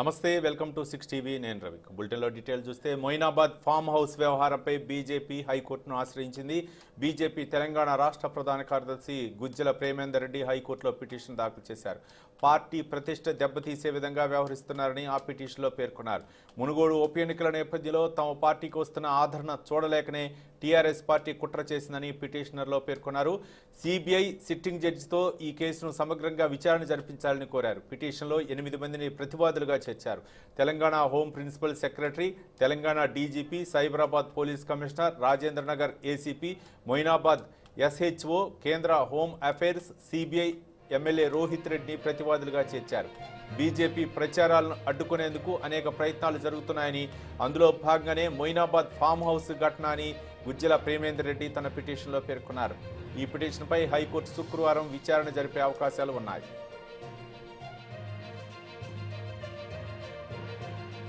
నమస్తే welcome to six TV. నేను రవి. బులెటిన్లో డీటెయిల్ చూస్తే మొయినాబాద్ ఫామ్ హౌస్ వ్యవహారంపై బీజేపీ హైకోర్టును ఆశ్రయించింది. బీజేపీ తెలంగాణ రాష్ట్ర ప్రధాన కార్యదర్శి గుజ్జల ప్రేమేందర్ రెడ్డి హైకోర్టులో పిటిషన్ దాఖలు చేశారు. పార్టీ ప్రతిష్ట దెబ్బతీసే విధంగా వ్యవహరిస్తున్నారని ఆ పిటిషన్లో పేర్కొన్నారు. మునుగోడు ఉప ఎన్నికల నేపథ్యంలో తమ పార్టీకి వస్తున్న ఆదరణ చూడలేకనే టీఆర్ఎస్ పార్టీ కుట్ర చేసిందని పిటిషనర్లో పేర్కొన్నారు. సిబిఐ సిట్టింగ్ జడ్జితో ఈ కేసును సమగ్రంగా విచారణ జరిపించాలని కోరారు. పిటిషన్లో ఎనిమిది మందిని ప్రతివాదులుగా చేర్చారు Telangana home principal secretary Telangana DGP Cyberabad police commissioner Rajendra Nagar ACP Moinabad SHO కేంద్ర home affairs CBI MLA Rohit రెడ్డిని ప్రతివాదులుగా చేర్చారు. బీజేపీ ప్రచారాలను అడ్డుకునేందుకు అనేక ప్రయత్నాలు జరుగుతున్నాయని అందులో భాగంగానే మొయినాబాద్ ఫామ్ హౌస్ ఘటన అని గుజ్జల ప్రేమేందర్ రెడ్డి తన పిటిషన్లో పేర్కొన్నారు. ఈ పిటిషన్పై హైకోర్టు శుక్రవారం విచారణ జరిపే అవకాశాలు ఉన్నాయి.